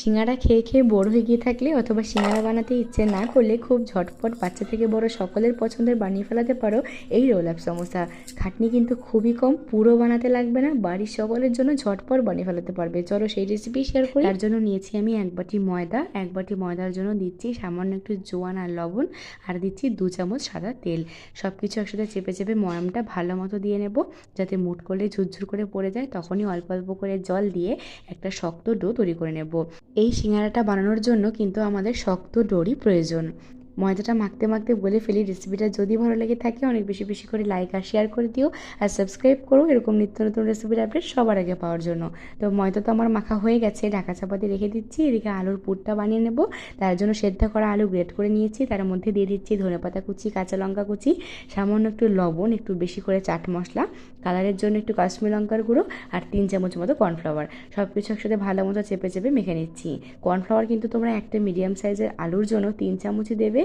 সিঙ্গারা খেয়ে খেয়ে বোর হয়ে গিয়ে থাকলে অথবা সিঙ্গারা বানাতে ইচ্ছে না করলে খুব ঝটপট বাচ্চা থেকে বড় সকলের পছন্দের বানিয়ে ফেলাতে পারো এই রোল আপ সমোসা। খাটনি কিন্তু খুবই কম, পুরো বানাতে লাগবে না, বাড়ির সকলের জন্য ঝটপট বানিয়ে ফেলাতে পারবে। চলো সেই রেসিপি শেয়ার করি। তার জন্য নিয়েছি আমি এক বাটি ময়দা, এক বাটি ময়দার জন্য দিচ্ছি সামান্য একটু জোয়ান আর লবণ আর দিচ্ছি দু চামচ সাদা তেল। সব কিছু একসাথে চেপে চেপে ময়ামটা ভালো মতো দিয়ে নেব যাতে মুট করলে ঝুরঝুর করে পড়ে যায়। তখনই অল্প অল্প করে জল দিয়ে একটা শক্ত ডো তৈরি করে নেব। এই সিঙ্গারাটা বানানোর জন্য কিন্তু আমাদের শক্ত ডোরই প্রয়োজন। ময়দাটা মাখতে মাখতে বলে ফেলি রেসিপিটা যদি ভালো লেগে থাকে, অনেক বেশি বেশি করে লাইক আর শেয়ার করে দিও আর সাবস্ক্রাইব করো এরকম নিত্য নতুন রেসিপির আপডেট সবার আগে পাওয়ার জন্য। তো ময়দা তো আমার মাখা হয়ে গেছে, ঢাকা চাপাতে রেখে দিচ্ছি, এদিকে আলুর পুরটা বানিয়ে নেব। তার জন্য সেদ্ধ করা আলু গ্রেট করে নিয়েছি, তার মধ্যে দিয়ে দিচ্ছি ধনেপাতা কুচি, কাঁচা লঙ্কা কুচি, সামান্য একটু লবণ, একটু বেশি করে চাট মশলা কালারের জন্য একটু কাশ্মীর লঙ্কার গুঁড়ো আর তিন চামচ মতো কর্নফ্লাওয়ার সব কিছু একসাথে ভালো মতো চেপে চেপে মেখে নিচ্ছি। কর্নফ্লাওয়ার কিন্তু তোমরা একটা মিডিয়াম সাইজের আলুর জন্য তিন চামচই দেবে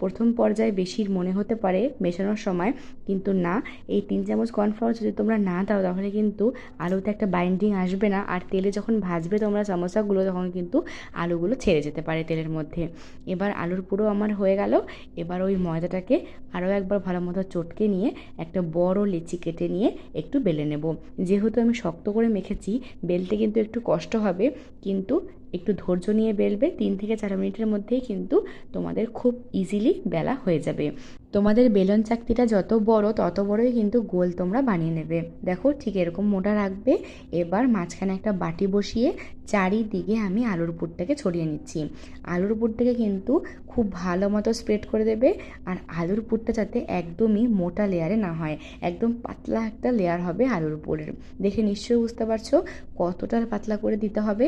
প্রথম পর্যায়ে বেশি মনে হতে পারে মেশানোর সময়, কিন্তু না, এই তিন চামচ কর্নফ্লাওয়ার যদি তোমরা না দাও, তাহলে কিন্তু আলুতে একটা বাইন্ডিং আসবে না। আর তেলে যখন ভাজবে তোমরা সমোসাগুলো তখন কিন্তু আলুগুলো ছেড়ে যেতে পারে তেলের মধ্যে। এবার আলুর পুরো আমার হয়ে গেল। এবার ওই ময়দাটাকে আরও একবার ভালো মতো চটকে নিয়ে একটা বড় লেচি কেটে নিয়ে একটু বেলে নেব। যেহেতু আমি শক্ত করে মেখেছি, বেলতে কিন্তু একটু কষ্ট হবে, কিন্তু একটু ধৈর্য নিয়ে বেলবে। তিন থেকে চার মিনিটের মধ্যেই কিন্তু তোমাদের খুব ইজিলি বেলা হয়ে যাবে। তোমাদের বেলন চাকতিটা যত বড়, তত বড়ই কিন্তু গোল তোমরা বানিয়ে নেবে। দেখো ঠিক এরকম মোটা রাখবে। এবার মাঝখানে একটা বাটি বসিয়ে চারিদিকে আমি আলুর পুরটাকে ছড়িয়ে নিচ্ছি। আলুর পুরটাকে কিন্তু খুব ভালো মতো স্প্রেড করে দেবে আর আলুর পুরটা যাতে একদমই মোটা লেয়ারে না হয়, একদম পাতলা একটা লেয়ার হবে আলুর পুরের। দেখে নিশ্চয়ই বুঝতে পারছ কতটা পাতলা করে দিতে হবে।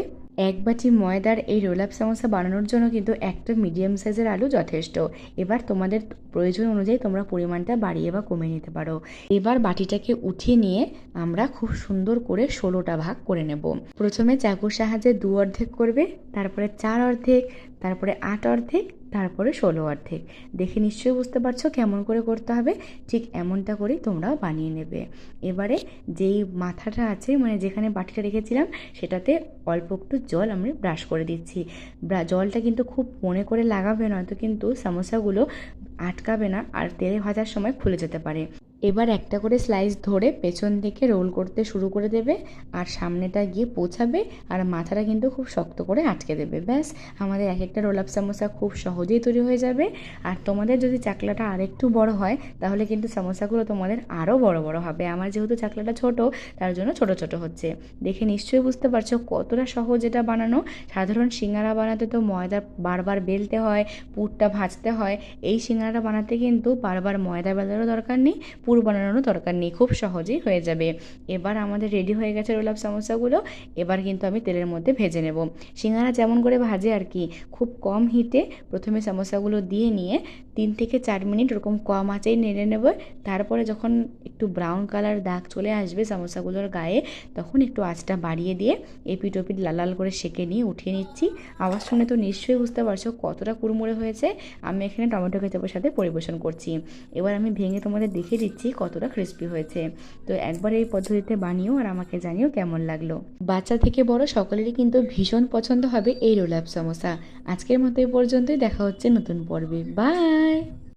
এক বাটি ময়দার এই রোল আপ সমোসা বানানোর জন্য কিন্তু একটা মিডিয়াম সাইজের আলু যথেষ্ট। এবার তোমাদের প্রয়োজন অনুযায়ী তোমরা পরিমাণটা বাড়িয়ে বা কমিয়ে নিতে পারো। এবার বাটিটাকে উঠিয়ে নিয়ে আমরা খুব সুন্দর করে ষোলোটা ভাগ করে নেব। প্রথমে চাকুর দু অর্ধেক করবে, তারপরে চার অর্ধেক, তারপরে আট অর্ধেক, তারপরে ষোলো অর্ধেক। দেখে নিশ্চয়ই বুঝতে পারছ কেমন করে করতে হবে, ঠিক এমনটা করেই তোমরাও বানিয়ে নেবে। এবারে যেই মাথাটা আছে মানে যেখানে বাটিটা রেখেছিলাম, সেটাতে অল্প একটু জল আমি ব্রাশ করে দিচ্ছি। জলটা কিন্তু খুব মনে করে লাগাবে নয়তো কিন্তু সমস্যাগুলো আটকাবে না, আর তেলে ভাজার সময় খুলে যেতে পারে। এবার একটা করে স্লাইস ধরে পেছন থেকে রোল করতে শুরু করে দেবে আর সামনেটা গিয়ে পৌঁছাবে আর মাথাটা কিন্তু খুব শক্ত করে আটকে দেবে। ব্যাস, আমাদের এক একটা রোল আপ সামোসা খুব সহজেই তৈরি হয়ে যাবে। আর তোমাদের যদি চাকলাটা আরেকটু বড় হয়, তাহলে কিন্তু সমোসাগুলো তোমাদের আরও বড় বড় হবে। আমার যেহেতু চাকলাটা ছোট, তার জন্য ছোট ছোট হচ্ছে। দেখে নিশ্চয়ই বুঝতে পারছ কতটা সহজ এটা বানানো। সাধারণ সিঙ্গারা বানাতে তো ময়দা বারবার বেলতে হয়, পুরটা ভাজতে হয়। এই সিঙ্গারা বানাতে কিন্তু বারবার ময়দা বেলারও দরকার নেই। পুর বানানোরও দরকার নেই, খুব সহজেই হয়ে যাবে। এবার আমাদের রেডি হয়ে গেছে রোল আপ সমোসাগুলো এবার কিন্তু আমি তেলের মধ্যে ভেজে নেব। সিঙ্গারা যেমন করে ভাজে আর কি, খুব কম হিটে প্রথমে সমস্যাগুলো দিয়ে নিয়ে তিন থেকে চার মিনিট ওরকম কম আঁচেই নেড়ে নেব। তারপরে যখন একটু ব্রাউন কালার দাগ চলে আসবে সমস্যাগুলোর গায়ে, তখন একটু আঁচটা বাড়িয়ে দিয়ে এপিট ওপিট লাল লাল করে সেকে নিয়ে উঠিয়ে নিচ্ছি। আওয়াজ শুনে তো নিশ্চয়ই বুঝতে পারছ কতটা কুড়মুড়ে হয়েছে। আমি এখানে টমেটো কেচাপের সাথে পরিবেশন করছি। এবার আমি ভেঙে তোমাদের দেখিয়ে দিচ্ছি কতটা ক্রিস্পি হয়েছে। তো একবার এই পদ্ধতিতে বানিও আর আমাকে জানিও কেমন লাগল। বাচ্চা থেকে বড় সকলেরই কিন্তু ভীষণ পছন্দ হবে এই রোলাপ সমোসা। আজকের মতো এই পর্যন্তই, দেখা হচ্ছে নতুন পর্বে। বাই!